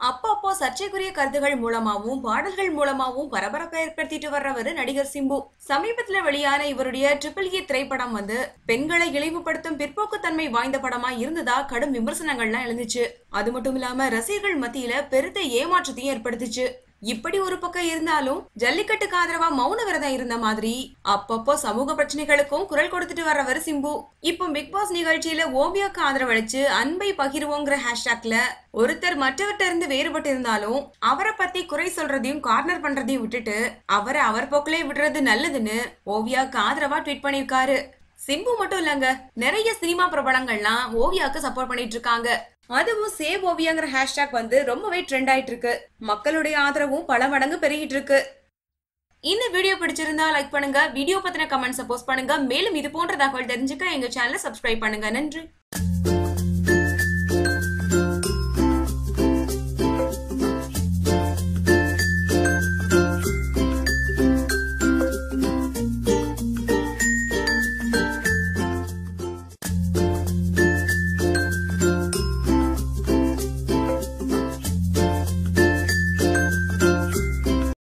அப்பப்போ சர்ச்சைக்குரிய கருத்துகள் மூலமாகவும் பாடல்கள் மூலமாகவும் பரபரப்பை ஏற்படுத்திட்டு வர்றவர் நடிகர் சிம்பு. சமீபத்துல வெளியான இவருடைய ட்ரிபிள் ஏ e திரைப்படம் வந்து பெண்களை இழிவுபடுத்தும் பிற்போக்குத்தன்மை வாய்ந்த படமா இருந்ததா கடும் விமர்சனங்கள்லாம் எழுந்துச்சு. அது மட்டும் இல்லாம ரசிகர்கள் மத்தியில பெருத்த ஏமாற்றத்தையும் ஏற்படுத்துச்சு. இப்படி ஒரு பக்கம் இருந்தாலும் ஜல்லிக்கட்டுக்கு ஆதரவா மௌன விரதம் இருந்த மாதிரி அப்பப்போ சமூக பிரச்சனைகளுக்கும் குரல் கொடுத்துட்டு வர்றவர் சிம்பு. இப்போ பிக் பாஸ் நிகழ்ச்சியில ஓவியாக்கு ஆதரவளிச்சு அன்பை பகிர்வோங்கிற ஹேஷ்டாக்ல ஒருத்தர் மற்றவர்கிட்ட இருந்து வேறுபட்டு இருந்தாலும் அவரை பத்தி குறை சொல்றதையும் கார்னர் பண்றதையும் விட்டுட்டு அவரை அவர் போக்கிலே விடுறது நல்லதுன்னு ஓவியாக்கு ஆதரவா ட்வீட் பண்ணிருக்காரு சிம்பு மட்டும் இல்லங்க நிறைய சினிமா பிரபலங்கள்லாம் ஓவியாக்கு சப்போர்ட் பண்ணிட்டு இருக்காங்க. அதுவும் சேவ் ஓவியாங்கிற ஹேஷ்டாக் வந்து ரொம்பவே ட்ரெண்ட் ஆயிட்டு இருக்கு மக்களுடைய ஆதரவும் பல மடங்கு பெருகிட்டு இருக்கு இந்த வீடியோ பிடிச்சிருந்தா லைக் பண்ணுங்க வீடியோ பத்தின கமெண்ட்ஸ் போஸ்ட் பண்ணுங்க. மேலும் இது போன்ற தகவல் தெரிஞ்சுக்க எங்க சேனலை சப்ஸ்கிரைப் பண்ணுங்க. நன்றி.